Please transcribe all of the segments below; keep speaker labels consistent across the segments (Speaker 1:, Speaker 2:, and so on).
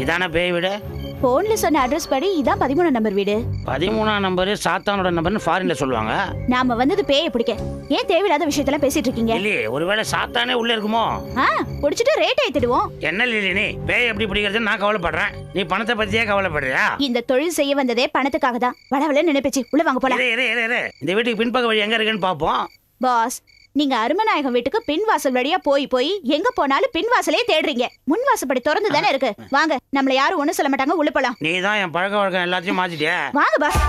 Speaker 1: இதானே பேய் வீடு?
Speaker 2: போன்ல சொன்ன அட்ரஸ் படி இதான் பதிமூணாம் நம்பர் வீடு.
Speaker 1: பதிமூணாம் நம்பரு சாத்தானோட நம்பர்னு ஃபாரின்ல சொல்லுவாங்க.
Speaker 2: நாம வந்தது பேயை பிடிக்க. ஏன் தேவையில்லாத விஷயத்தெல்லாம் பேசிட்டு இருக்கீங்க?
Speaker 1: இல்லையே ஒருவேளை சாத்தானே உள்ள இருக்குமோ?
Speaker 2: ஆ புடிச்சிட்டு ரேட் ஏத்திடுவோம்
Speaker 1: என்ன லில்லி நீ? பேய் எப்படி பிடிக்கிறது நான் கவலைப்படுறேன். நீ பணத்தை பத்தியே கவலைப்படுறியா?
Speaker 2: இந்த தொழில் செய்ய வந்ததே பணத்துக்காக தான். வளவல நினைப்பேச்சு. உள்ள வாங்க போலாம்.
Speaker 1: இரு, இரு, இரு, இரு. இந்த வீட்டுக்கு பின்பக்க வழி எங்க இருக்குன்னு பாப்போம்.
Speaker 2: பாஸ் நீங்க அருமநாயகம் வீட்டுக்கு பின் வாசல் வழியா போய் போய் எங்க போனாலும் பின் வாசலே தேடுறீங்க. முன் வாசப்படி திறந்து தானே இருக்கு. வாங்க நம்மள யாரும் ஒண்ணும் சொல்ல மாட்டாங்க. உள்ள போலாம்.
Speaker 1: நீ தான் என் பழக்க வழக்கம் எல்லாத்தையும் மாத்திட்டிய?
Speaker 2: வாங்க பாஸ்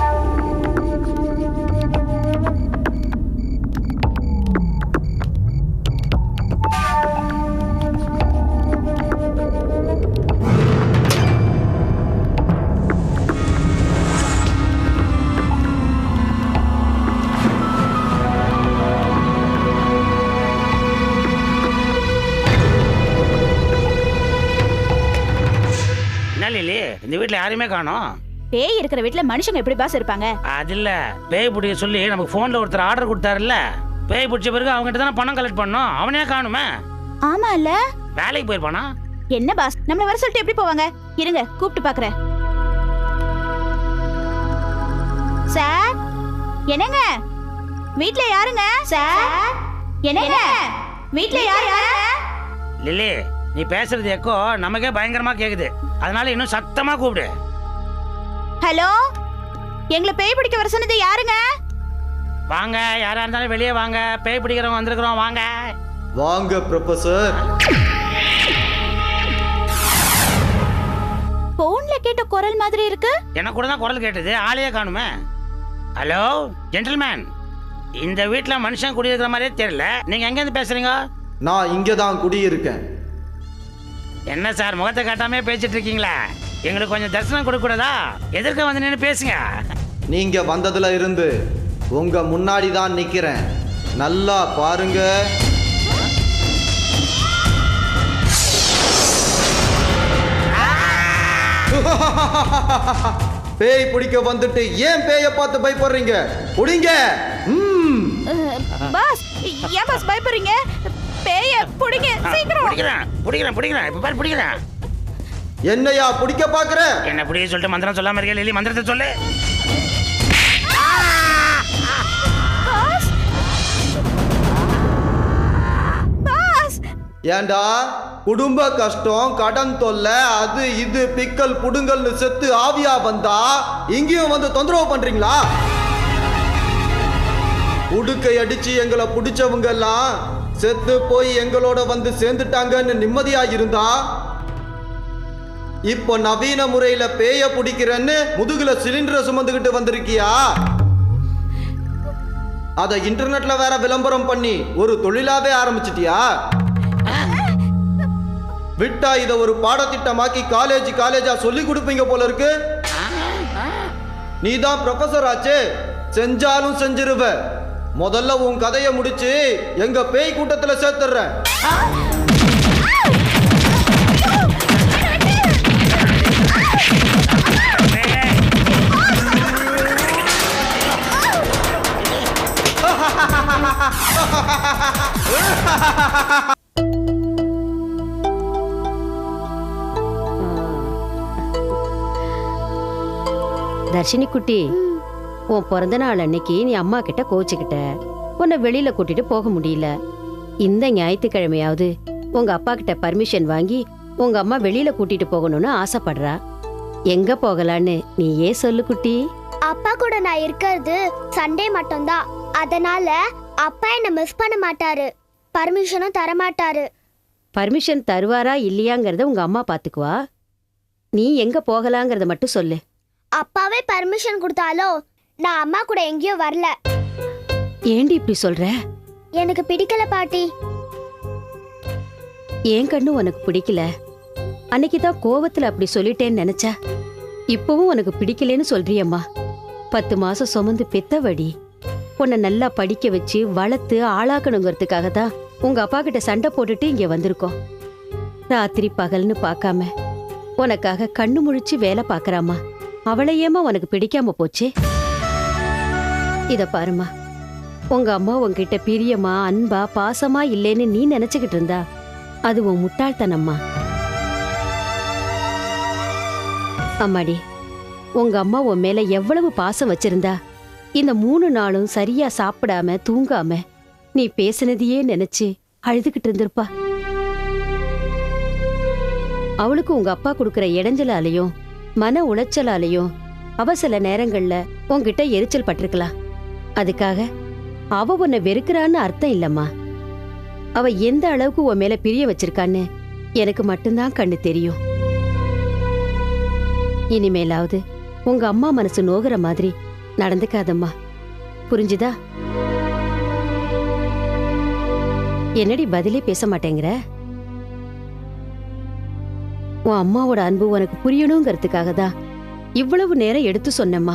Speaker 1: என்ன லில்லி இந்த வீட்டுல யாரையுமே காணோம்.
Speaker 2: பேய் இருக்கிற வீட்டுல மனுஷங்க எப்படி பாஸ் இருப்பாங்க?
Speaker 1: அது இல்ல பேய் பிடிக்க சொல்லி நமக்கு போன்ல ஒருத்தர் ஆர்டர் கொடுத்தாருல்ல பேய் பிடிச்ச பிறகு அவங்ககிட்ட தானே பணம் கலெக்ட் பண்ணோம் அவனே காணுமே.
Speaker 2: ஆமா இல்ல
Speaker 1: வேலைக்கு போயிருப்பானா?
Speaker 2: என்ன பாஸ்? நம்மள வர சொல்லிட்டு எப்படி போவாங்க? இருங்க கூப்பிட்டு பாக்குறேன். சார்? என்னங்க? வீட்ல யாருங்க? சார்? என்னங்க? வீட்ல யாரு யாருங்க?
Speaker 1: லில்லி நீ பேசுறது எக்கோ நமக்கே பயங்கரமா கேக்குது. அதனால இன்னும் சத்தமா கூப்பிடு.
Speaker 2: ஹலோ? எங்களை பேய் பிடிக்க வர சொன்னது யாருங்க?
Speaker 1: வாங்க யாரா இருந்தாலும் வெளியே வாங்க. பேய் பிடிக்கிறவங்க வந்திருக்கிறோம் வாங்க.
Speaker 3: வாங்க ப்ரொஃபசர்
Speaker 2: போன்ல கேட்ட குரல் மாதிரி இருக்கு.
Speaker 1: எனக்கு கூட தான் குரல் கேட்டது ஆளையே காணுமே. ஹலோ ஜென்டில்மேன் இந்த வீட்டில் மனுஷன் குடியிருக்கிற மாதிரியே தெரியல. நீங்க எங்கேருந்து பேசுறீங்க?
Speaker 3: நான் இங்கே தான் குடியிருக்கேன்.
Speaker 1: என்ன சார் முகத்தை காட்டாமே பேசிட்டு இருக்கீங்களா? எங்களுக்கு கொஞ்சம் தரிசனம் கொடுக்க கூடாதா எதிர்க்க வந்து நின்று பேசுங்க.
Speaker 3: நீங்க வந்ததுல இருந்து உங்க முன்னாடி தான் நிக்கிறேன். நல்லா பாருங்க. பேய் பிடிக்க வந்துட்டு ஏன் பேய பார்த்து பயப்படுறீங்க? புடிங்க.
Speaker 2: பாஸ் ஏன் பாஸ் பயப்படுறீங்க? பேய புடிங்க சீக்கிரம்.
Speaker 1: பிடிக்கிறேன் பிடிக்கிறேன் பிடிக்கிறேன். இப்போ பாரு பிடிக்கிறேன்.
Speaker 3: என்னையா பிடிக்க பாக்குற?
Speaker 1: என்ன பிடிக்க சொல்லிட்டு மந்திரம் சொல்லாம இருக்கே லில்லி மந்திரத்தை சொல்லு.
Speaker 3: ஏண்டா? குடும்ப கஷ்டம் கடன் தொல்லை அது இது பிக்கல் புடுங்கல்னு செத்து ஆவியா வந்தா இங்கேயும் வந்து தொந்தரவு பண்றீங்களா? உடுக்கை அடிச்சு எங்களை பிடிச்சவங்க எல்லாம் செத்து போய் எங்களோட வந்து சேர்ந்துட்டாங்கன்னு நிம்மதியா இருந்தா இப்போ நவீன முறையில பேய பிடிக்கிறேன்னு முதுகுல சிலிண்டரை சுமந்துக்கிட்டு வந்திருக்கியா? அதை இன்டர்நெட்ல வேற விளம்பரம் பண்ணி ஒரு தொழிலாவே ஆரம்பிச்சிட்டியா? விட்டா இத ஒரு பாடத்திட்டமாக்கி காலேஜ் காலேஜா சொல்லி கொடுப்பீங்க போல இருக்கு. நீ தான் ப்ரொஃபசர் ஆச்சே. செஞ்சாலும் செஞ்சிருவ. முதல்ல உன் கதையை முடிச்சு எங்க பேய் கூட்டத்துல சேர்த்துடுறேன்
Speaker 4: தர்ஷினி குட்டி உன் பிறந்த நாள் அன்னைக்கு நீ அம்மா கிட்ட கோச்சுக்கிட்ட. உன்னை வெளியில கூட்டிட்டு போக முடியல. இந்த ஞாயிற்றுக்கிழமையாவது உங்க அப்பா கிட்ட பர்மிஷன் வாங்கி உங்க அம்மா வெளியில கூட்டிட்டு போகணும்னு ஆசைப்படுறா. எங்க போகலான்னு நீயே சொல்லு குட்டி.
Speaker 5: அப்பா கூட நான் இருக்கிறது சண்டே மட்டும்தான். அதனால அப்பா என்ன மிஸ் பண்ண மாட்டாரு. பர்மிஷனும் தர மாட்டாரு
Speaker 4: பர்மிஷன் தருவாரா இல்லையாங்கிறத உங்க அம்மா பாத்துக்குவா. நீ எங்க போகலாங்கிறத மட்டும் சொல்லு.
Speaker 5: அப்பாவே பர்மிஷன் கொடுத்தாலும் நான் அம்மா கூட எங்கேயும் வரல.
Speaker 4: ஏண்டி இப்படி சொல்ற?
Speaker 5: எனக்கு பிடிக்கல பாட்டி.
Speaker 4: ஏன் கண்ணு உனக்கு பிடிக்கல. அன்னைக்கு தான் கோவத்துல அப்படி சொல்லிட்டேன்னு நினைச்ச? இப்பவும் உனக்கு பிடிக்கலன்னு சொல்றியம்மா. பத்து மாசம் சுமந்து பெத்தவடி. உன்னை நல்லா படிக்க வச்சு வளர்த்து ஆளாக்கணுங்கிறதுக்காக தான் உங்க அப்பா கிட்ட சண்டை போட்டுட்டு இங்க வந்திருக்கோம். ராத்திரி பகல்னு பார்க்காம உனக்காக கண்ணு முழிச்சு வேலை பார்க்கறாம்மா. அவளை ஏமா உனக்கு பிடிக்காம போச்சு? இத பாருமா. உங்க அம்மா உன்கிட்ட பிரியமா அன்பா பாசமா இல்லைன்னு நீ நினைச்சுக்கிட்டு இருந்தா அது உன் முட்டாள்தனம்மா. அம்மாடி உங்க அம்மா உன் மேல எவ்வளவு பாசம் வச்சிருந்தா இந்த மூணு நாளும் சரியா சாப்பிடாம தூங்காம நீ பேசினதையே நினைச்சு அழுதுகிட்டு இருந்திருப்பா. அவளுக்கு உங்க அப்பா கொடுக்கற இடைஞ்சலாலையும் மன உளைச்சலாலையும் அவ சில நேரங்கள்ல உன்கிட்ட எரிச்சல் பட்டிருக்கலாம். அதுக்காக அவ உன்னை வெறுக்கிறான்னு அர்த்தம் இல்லம்மா. அவ எந்த அளவுக்கு உன் மேல பிரிய வச்சிருக்கான்னு எனக்கு மட்டும்தான் கண்ணு தெரியும். இனிமேலாவது உங்க அம்மா மனசு நோகிற மாதிரி நடந்துக்காதம்மா. புரிஞ்சுதா? என்னடி பதிலே பேச மாட்டேங்கிற? உன் அம்மாவோட அன்பு உனக்கு புரியணுங்கிறதுக்காக தான் இவ்வளவு நேரம் எடுத்து சொன்னம்மா.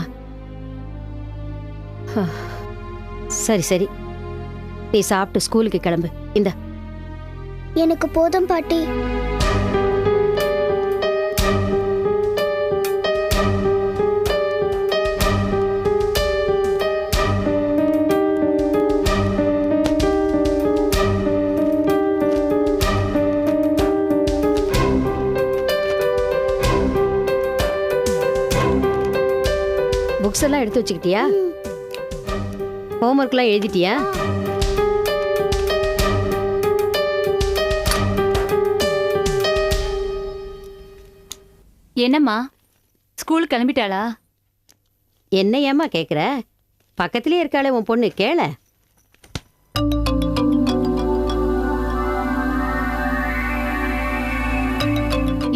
Speaker 4: ஹ. சரி சரி. நீ சாப்பிட்டு ஸ்கூலுக்கு கிளம்பு. இந்த.
Speaker 5: எனக்கு போதும் பாட்டி.
Speaker 4: புக்ஸ் எல்லாம் எடுத்து வச்சுக்கிட்டியா? ஹோம்ஒர்க்லாம் எழுதிட்டியா?
Speaker 6: என்னம்மா? ஸ்கூல் கிளம்பிட்டாளா?
Speaker 4: என்ன ஏம்மா கேக்குற? பக்கத்திலே இருக்காளே உன் பொண்ணு கேள.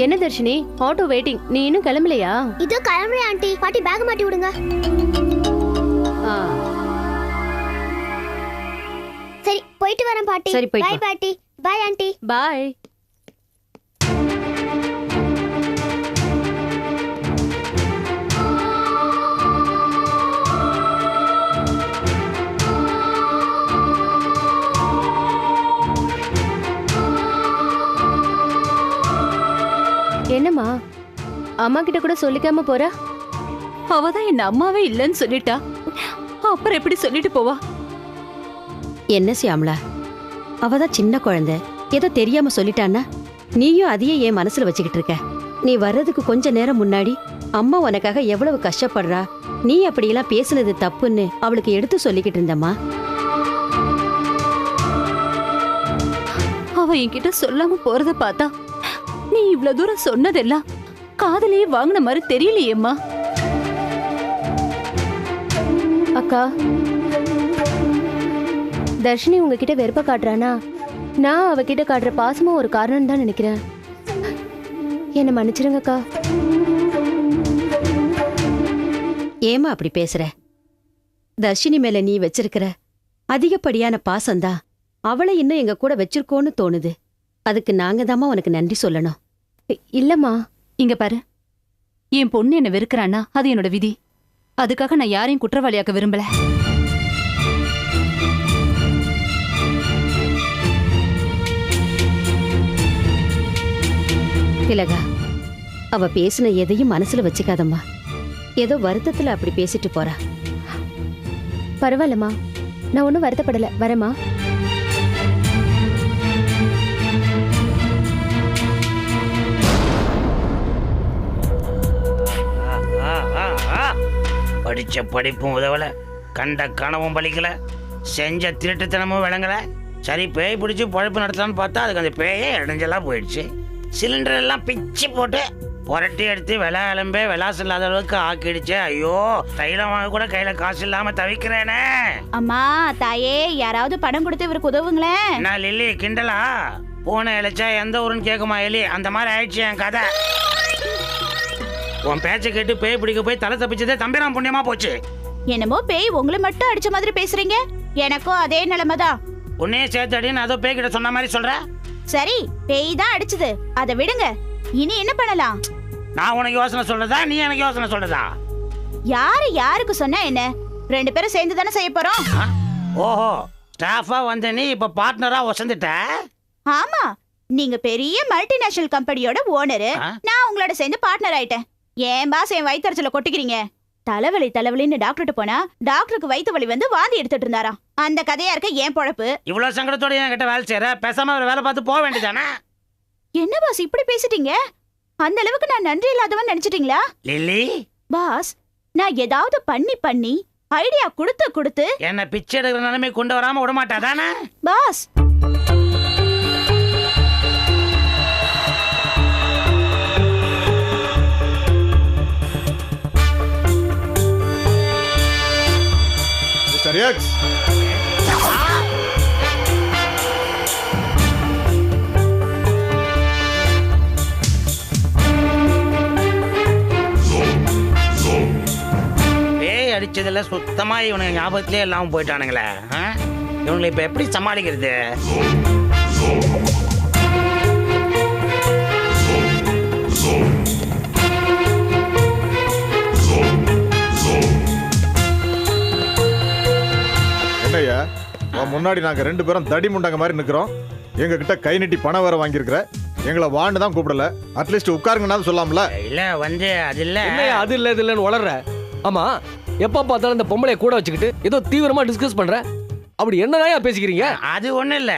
Speaker 6: என்ன தர்ஷினி? ஆட்டோ வெயிட்டிங் நீ இன்னும் கிளம்பலையா?
Speaker 5: இதோ கிளம்புறேன் ஆண்டி. பாட்டி பேக் மாட்டி விடுங்க. போயிட்டு வரேன் பாட்டி.
Speaker 4: சரி, போயிட்டு
Speaker 5: பாய். பாட்டி. பாய் ஆண்டி
Speaker 6: பாய் என்னம்மா? அம்மா கிட்ட கூட சொல்லிக்காம போறா? அவ தான் என் அம்மாவே இல்லைன்னு சொல்லிட்டா. அப்புறம் எப்படி சொல்லிட்டு போவா?
Speaker 4: என்ன சியாமலா? அவ தான் சின்ன குழந்தை. ஏதோ தெரியாம சொல்லிட்டான்னா? நீயும் அதையே என் மனசுல வச்சுக்கிட்டு இருக்க. நீ வர்றதுக்கு கொஞ்ச நேரம் முன்னாடி அம்மா உனக்காக எவ்வளவு கஷ்டப்படுறா? நீ அப்படியெல்லாம் பேசுனது தப்புன்னு அவளுக்கு எடுத்து சொல்லிக்கிட்டு இருந்தம்மா.
Speaker 6: அவ என்கிட்ட சொல்லாம போறத பார்த்தா நீ இவ்வளவு தூரம் சொன்னதெல்லாம் காதலையே வாங்கின மாதிரி தெரியலையேம்மா. அக்கா தர்ஷினி உங்ககிட்ட வெறுப்ப காட்டுறானா? நான் அவகிட்ட காட்டுற பாசமும் ஒரு காரணம் தான் நினைக்கிறேன். என்ன மன்னிச்சிருங்கக்கா.
Speaker 4: ஏமா அப்படி பேசுற? தர்ஷினி மேல நீ வச்சிருக்கிற அதிகப்படியான பாசம்தான் அவளை இன்னும் எங்க கூட வச்சிருக்கோன்னு தோணுது. அதுக்கு நாங்க தாம்மா உனக்கு நன்றி சொல்லணும்.
Speaker 6: இல்லம்மா. இங்க பாரு. என் பொண்ணு என்ன வெறுக்கிறான்னா அது என்னோட விதி. அதுக்காக நான் யாரையும் குற்றவாளியாக்க விரும்பல.
Speaker 4: திலகா அவ பேசின எதையும் மனசுல வச்சுக்காதம்மா. ஏதோ வருத்தத்துல அப்படி பேசிட்டு போறா.
Speaker 6: பரவாயில்லம்மா நான் ஒன்றும் வருத்தப்படல. வரேம்மா.
Speaker 1: ஆ, ஆ, ஆ. படிச்ச படிப்பும் உதவல கண்ட கனவும் பலிக்கல செஞ்ச திருட்டுத்தனமும் விளங்கல. சரி பேய் பிடிச்சி பழப்பு நடத்தலான்னு பார்த்தா அதுக்கு அந்த பேயே இடைஞ்சலா போயிடுச்சு. சிலிண்டர் எல்லாம் பிச்சு போட்டு புரட்டி எடுத்து விலை எலும்பே விலாசம் இல்லாத அளவுக்கு ஆக்கிடுச்சு. ஐயோ தைலம் வாங்க கூட கையில காசு இல்லாம தவிக்கிறேனே.
Speaker 2: அம்மா தாயே யாராவது பணம் கொடுத்து இவருக்கு உதவுங்களேன்.
Speaker 1: என்ன லில்லி கிண்டலா? பூனை இழைச்சா எந்த ஊருன்னு கேட்குமா எலி? அந்த மாதிரி ஆயிடுச்சு என் கதை. உன் பேச்சை கேட்டு பேய் பிடிக்க போய் தலை தப்பிச்சதே தம்பிரான் புண்ணியமா போச்சு.
Speaker 2: என்னமோ பேய் உங்களை மட்டும் அடிச்ச மாதிரி பேசுறீங்க. எனக்கும் அதே நிலைமைதான்.
Speaker 1: உன்னையே சேர்த்து அடின்னு அதோ பேய் கிட்ட சொன்ன மாதிரி சொல்ற?
Speaker 2: சரி பேய் தான் அடிச்சது. அதை விடுங்க. இனி என்ன பண்ணலாம்?
Speaker 1: நான் உனக்கு யோசனை சொல்றதா நீ எனக்கு யோசனை சொல்றதா?
Speaker 2: யாரு யாருக்கு சொன்னா என்ன? ரெண்டு பேரும் சேர்ந்து தானே செய்ய போறோம்?
Speaker 1: ஓஹோ ஸ்டாஃபா வந்த நீ இப்ப பார்ட்னரா வசந்துட்ட
Speaker 2: ஆமா நீங்க பெரிய மல்டிநேஷனல் கம்பெனியோட ஓனரு? நான் உங்களோட சேர்ந்து பார்ட்னர் ஆயிட்டேன். ஏன் பாஸ் என் வயிற்றுல கொட்டிக்கிறீங்க? தலைவலி தலைவலின்னு டாக்டர்கிட்ட போனா டாக்டருக்கு வயித்து வலி வந்து வாந்தி எடுத்துட்டு இருந்தாராம். அந்த கதையா இருக்க ஏன் பொழப்பு?
Speaker 1: இவ்வளவு சங்கடத்தோட என் கிட்ட வேலை செய்யற பேசாம ஒரு வேலை பார்த்து போக வேண்டியதானே?
Speaker 2: என்ன பாஸ் இப்படி பேசிட்டீங்க? அந்த அளவுக்கு நான் நன்றி இல்லாதவன் நினைச்சிட்டீங்களா?
Speaker 1: லில்லி!
Speaker 2: பாஸ் நான் ஏதாவது பண்ணி பண்ணி ஐடியா கொடுத்து கொடுத்து
Speaker 1: என்ன பிச்சை எடுக்கிற நிலைமை கொண்டு வராம விட மாட்டா தானே
Speaker 2: பாஸ்
Speaker 7: மிஸ்டர் எக்ஸ்
Speaker 1: பேய் அடிச்சதுல சுத்தமா இவனுங்க ஞாபகத்திலே இல்லாம போயிட்டானுங்களே ஆ? இவங்களை இப்ப எப்படி சமாளிக்கிறது
Speaker 7: உன் முன்னாடி நாங்க ரெண்டு பேரும் தடி முண்டங்க மாதிரி நிக்கிறோம். எங்க கிட்ட கை நீட்டி பணம் வேற வாங்கியிருக்கிற. எங்களை வான்னு தான் கூப்பிடல. அட்லீஸ்ட் உட்காருங்கன்னாலும் சொல்லாம்ல.
Speaker 1: இல்ல வந்து அது இல்ல.
Speaker 8: அது இல்ல இது இல்லன்னு வளர்ற ஆமா எப்ப பார்த்தாலும் இந்த பொம்பளைய கூட வச்சுக்கிட்டு ஏதோ தீவிரமா டிஸ்கஸ் பண்ற. அப்படி என்னதாயா பேசிக்கிறீங்க?
Speaker 1: அது ஒண்ணும் இல்ல.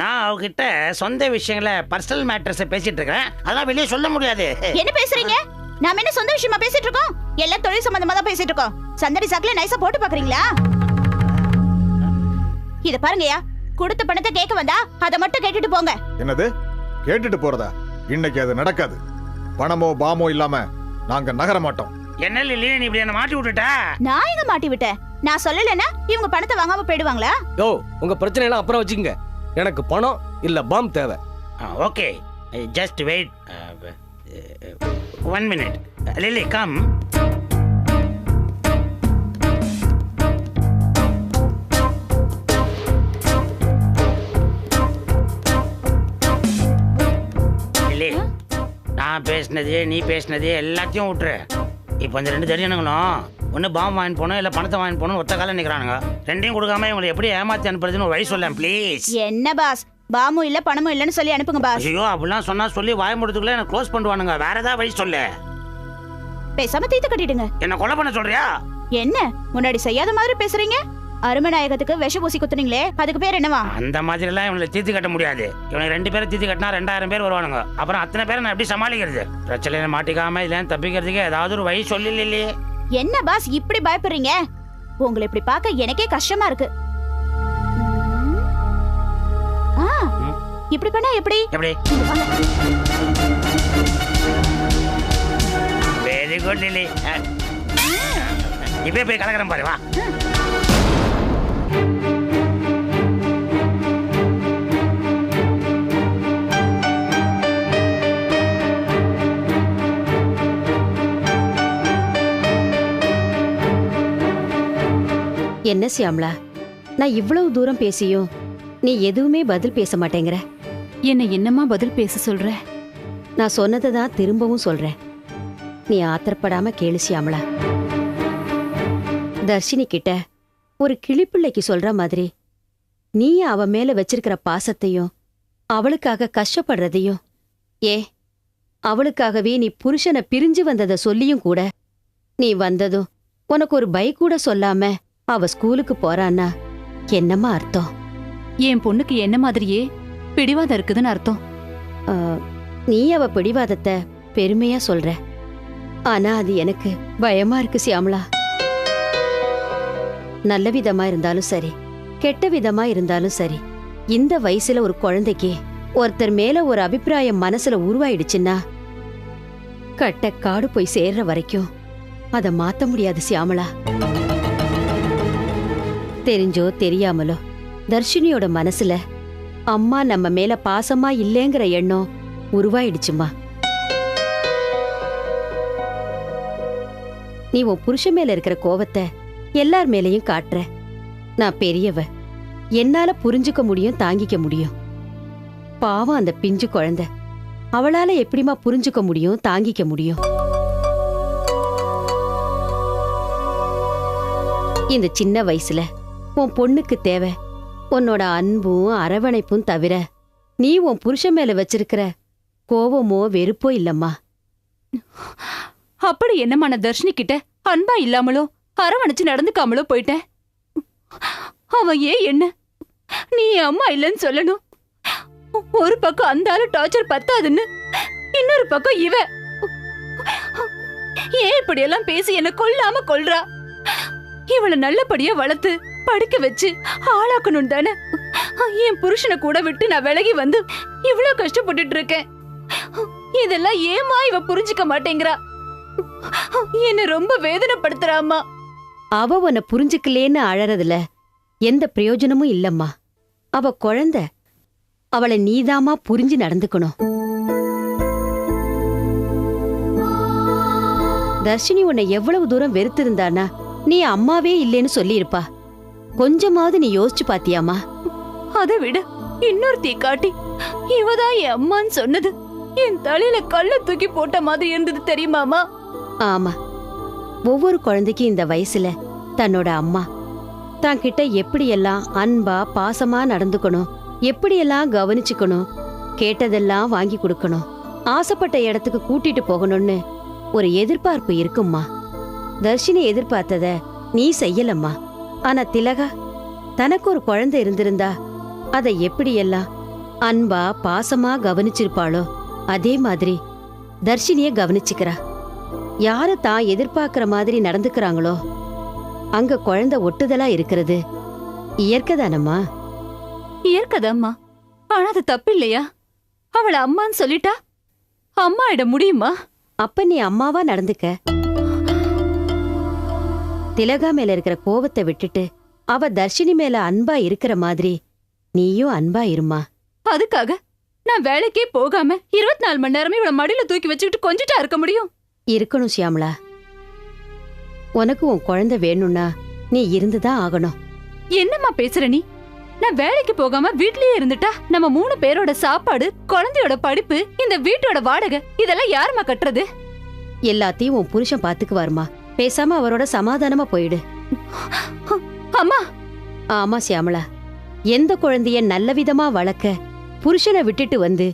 Speaker 1: நான் அவகிட்ட சொந்த விஷயங்களை பர்சனல் மேட்டர்ஸை பேசிட்டு இருக்கேன் அதெல்லாம் வெளியே சொல்ல முடியாது.
Speaker 2: என்ன பேசுறீங்க? நாம என்ன சொந்த விஷயமா பேசிட்டு இருக்கோம் எல்லாம் தொழில் சம்பந்தமா தான் பேசிட்டு இருக்கோம் சந்தடி சாக்குல நைஸா போட்டு பாக்குறீங்களா? இத பாருங்கயா கொடுத்த பணத்தை கேட்க வந்தா அத மட்டும் கேட்டுட்டு போங்க.
Speaker 7: என்னது? கேட்டுட்டு போறதா? இன்னைக்கு அது நடக்காது. பணமோ பாமோ இல்லாம நாங்க நகர மாட்டோம்.
Speaker 1: என்ன லில்லி நீ இப்படி என்ன மாட்டி விட்டுட்ட?
Speaker 2: நான் எங்க மாட்டி விட்டேன்? நான் சொல்லலைன்னா இவங்க பணத்தை வாங்காம போயிடுவாங்களா?
Speaker 8: யோ உங்க பிரச்சனை எல்லாம் அப்புறம் வச்சுக்கங்க. எனக்கு பணம் இல்ல பாம் தேவை.
Speaker 1: Okay. Just wait one minute Lily come நான் பேசினது நீ பேசினது எல்லாத்தையும் விட்டுரு. இப்போ இந்த ரெண்டு தடியனுங்களும் ஒன்று பாம்பு வாங்கி போகணும் இல்லை பணத்தை வாங்கி போகணும் ஒத்த காலம் நிற்கிறானுங்க ரெண்டையும் கொடுக்காம இவங்களை எப்படி ஏமாத்தி அனுப்புறதுன்னு ஒரு வழி சொல்லேன் ப்ளீஸ்
Speaker 2: என்ன பாஸ்? பாமும் இல்ல பணமும் இல்லன்னு சொல்லி அனுப்புங்க பாஸ்.
Speaker 1: ஐயோ அப்படிலாம் சொன்னா சொல்லி வாய முடிறதுக்குள்ள என்ன க்ளோஸ் பண்ணுவானுங்க. வேற ஏதாவது வழி சொல்லு.
Speaker 2: பேசாம தீத்து கட்டிடுங்க.
Speaker 1: என்ன கொலை பண்ண சொல்றியா?
Speaker 2: என்ன? முன்னாடி செய்யாத மாதிரி பேசுறீங்க? அருமநாயகத்துக்கு விஷ பூசி குத்துனீங்களே அதுக்கு பேர் என்னவா?
Speaker 1: அந்த மாதிரி எல்லாம் இவங்களை தீர்த்து கட்ட முடியாது. இவனுக்கு ரெண்டு பேரும் தீர்த்து கட்டினா ரெண்டாயிரம் பேர் வருவானுங்க. அப்புறம் அத்தனை பேரை நான் எப்படி சமாளிக்கிறது? பிரச்சனையில மாட்டிக்காம இதுல தப்பிக்கிறதுக்கு ஏதாவது ஒரு வழி சொல்லல இல்லையே
Speaker 2: என்ன பாஸ் இப்படி பயப்படுறீங்க? உங்களை இப்படி பார்க்க எனக்கே கஷ்டமா இருக்கு. இப்படி பண்ணா எப்படி?
Speaker 1: எப்படி. வெரி குட் லிலி இப்பே போய் கலக்கிறேன் பாரு வா.
Speaker 4: என்ன சியாம்லா? நான் இவ்வளவு தூரம் பேசியும் நீ எதுவுமே பதில் பேச மாட்டேங்கிற.
Speaker 6: என்ன என்னமா பதில் பேச சொல்ற?
Speaker 4: நான் சொன்னதை தான் திரும்பவும் சொல்றேன். நீ ஆத்திரப்படாம கேளு சியாமளா தர்ஷினி கிட்ட ஒரு கிளிப்பிள்ளைக்கு சொல்ற மாதிரி நீ அவ மேல வச்சிருக்கிற பாசத்தையும் அவளுக்காக கஷ்டப்படுறதையும் ஏ அவளுக்காகவே நீ புருஷனை பிரிஞ்சு வந்ததை சொல்லியும் கூட நீ வந்ததும் உனக்கு ஒரு பை கூட சொல்லாம அவ ஸ்கூலுக்கு போறான்னா என்னம்மா அர்த்தம்?
Speaker 6: என் பொண்ணுக்கு என்ன மாதிரியே பிடிவாதம் இருக்குதுன்னு அர்த்தம்.
Speaker 4: ஆ, நீ அவ பிடிவாதத்தை பெருமையா சொல்ற. ஆனா அது எனக்கு பயமா இருக்கு சியாமளா நல்ல விதமா இருந்தாலும் சரி கெட்ட விதமா இருந்தாலும் சரி இந்த வயசுல ஒரு குழந்தைக்கு ஒருத்தர் மேல ஒரு அபிப்பிராயம் மனசுல உருவாயிடுச்சுன்னா கட்ட காடு போய் சேர்ற வரைக்கும் அத மாத்த முடியாது சியாமளா தெரிஞ்சோ தெரியாமலோ தர்ஷினியோட மனசுல அம்மா நம்ம மேல பாசமா இல்லைங்கிற எண்ணம் உருவாயிடுச்சுமா. நீ உன் புருஷன் மேல இருக்கிற கோவத்தை எல்லார் மேலையும் காட்டுற. நான் பெரியவ என்னால புரிஞ்சுக்க முடியும் தாங்கிக்க முடியும். பாவம் அந்த பிஞ்சு குழந்தை. அவளால எப்படிமா புரிஞ்சுக்க முடியும் தாங்கிக்க முடியும்? இந்த சின்ன வயசுல உன் பொண்ணுக்கு தேவை. உன்னோட அன்பும் அரவணைப்பும் தவிர நீ உன் புருஷன் மேல வச்சிருக்கிற கோவமோ வெறுப்போ இல்லம்மா.
Speaker 6: அப்படி என்னம்மா நான் தர்ஷினி கிட்ட? அன்பா இல்லாமலோ? அரவணைச்சு நடந்துக்காமலோ போயிட்டேன்? அவன் ஏன் என்ன? நீ அம்மா இல்லைன்னு சொல்லணும். ஒரு பக்கம் அந்த ஆளு டார்ச்சர் பத்தாதுன்னு இன்னொரு பக்கம் இவ. ஏன் இப்படி எல்லாம் பேசி என்ன கொல்லாம கொல்றா? இவளை நல்லபடியா வளர்த்து படிக்க வச்சு ஆளாக்கணும் தானே? என் புருஷனை கூட விட்டு நான் விலகி வந்து இவ்வளவு கஷ்டப்பட்டுட்டு இருக்கேன். இதெல்லாம் ஏமா இவ புரிஞ்சுக்க மாட்டேங்கிறா? என்ன ரொம்ப வேதனைப்படுத்துறாமா
Speaker 4: அவ உன்னை புரிஞ்சுக்கலேன்னு அழறதுல எந்த பிரயோஜனமும் இல்லம்மா. அவ குழந்தை அவளை நீதாம்மா புரிஞ்சு நடந்துக்கணும். தர்ஷினி உன்னை எவ்வளவு தூரம் வெறுத்திருந்தானா? நீ அம்மாவே இல்லைன்னு சொல்லியிருப்பா. கொஞ்சமாவது நீ யோசிச்சு பாத்தியாமா
Speaker 6: அதை விட இன்னொருத்தி காட்டி இவதான் என் அம்மான்னு சொன்னது என் தலையில கல்ல தூக்கி போட்ட மாதிரி இருந்தது தெரியுமாமா
Speaker 4: ஆமா. ஒவ்வொரு குழந்தைக்கும் இந்த வயசுல தன்னோட அம்மா. தான் கிட்ட எப்படியெல்லாம் அன்பா பாசமா நடந்துக்கணும் எப்படியெல்லாம் கவனிச்சுக்கணும் கேட்டதெல்லாம் வாங்கி கொடுக்கணும் ஆசைப்பட்ட இடத்துக்கு கூட்டிட்டு போகணும்னு ஒரு எதிர்பார்ப்பு இருக்கும்மா. தர்ஷினி எதிர்பார்த்தத நீ செய்யலம்மா. ஆனா திலகா தனக்கு ஒரு குழந்தை இருந்திருந்தா அதை எப்படியெல்லாம் அன்பா பாசமா கவனிச்சிருப்பாளோ அதே மாதிரி தர்ஷினிய கவனிச்சுக்கிறா. யாரு தான் எதிர்பார்க்கிற மாதிரி நடந்துக்கிறாங்களோ அங்க குழந்தை ஒட்டுதலா இருக்கிறது இயற்கை தானம்மா?
Speaker 6: இயற்கதம்மா. ஆனா அது தப்பு இல்லையா அவள அம்மான்னு சொல்லிட்டா? அம்மா இட முடியுமா?
Speaker 4: அப்ப நீ அம்மாவா நடந்துக்க? திலகா மேல இருக்கிற கோவத்தை விட்டுட்டு அவ தர்ஷினி மேல அன்பா இருக்கிற மாதிரி நீயும் அன்பா இருமா.
Speaker 6: அதுக்காக நான் வேலைக்கே போகாம இருபத்தி நாலு மணி நேரமே இவள மடியில தூக்கி வச்சுக்கிட்டு கொஞ்சிட்டா இருக்க முடியும்?
Speaker 4: இருக்கணும் சியாமளா உனக்கு உன் குழந்தை வேணும்னா நீ இருந்துதான் ஆகணும்.
Speaker 6: என்னம்மா பேசுற நீ? நான் வேலைக்கு போகாம வீட்லயே இருந்துட்டா நம்ம மூணு பேரோட சாப்பாடு குழந்தையோட படிப்பு இந்த வீட்டோட வாடகை இதெல்லாம் யாரும்மா கட்டுறது?
Speaker 4: எல்லாத்தையும் உன் புருஷன் பாத்துக்குவாருமா. பேசாம அவரோட சமாதானமா போயிடு.
Speaker 6: அம்மா!
Speaker 4: ஆமா சியாமளா எந்த குழந்தைய நல்ல விதமா வளர்க்க புருஷனை விட்டுட்டு வந்து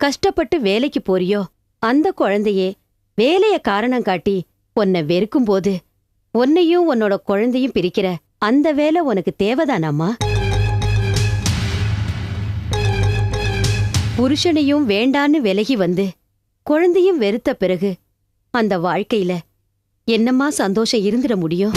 Speaker 4: கஷ்டப்பட்டு வேலைக்கு போறியோ அந்த குழந்தையே வேலைய காரணம் காட்டி உன்னை வெறுக்கும் போது உன்னையும் உன்னோட குழந்தையும் பிரிக்கிற அந்த வேலை உனக்கு தேவைதானாம்மா? புருஷனையும் வேண்டான்னு விலகி வந்து குழந்தையும் வெறுத்த பிறகு அந்த வாழ்க்கையில என்னம்மா சந்தோஷம் இருந்துட முடியும்?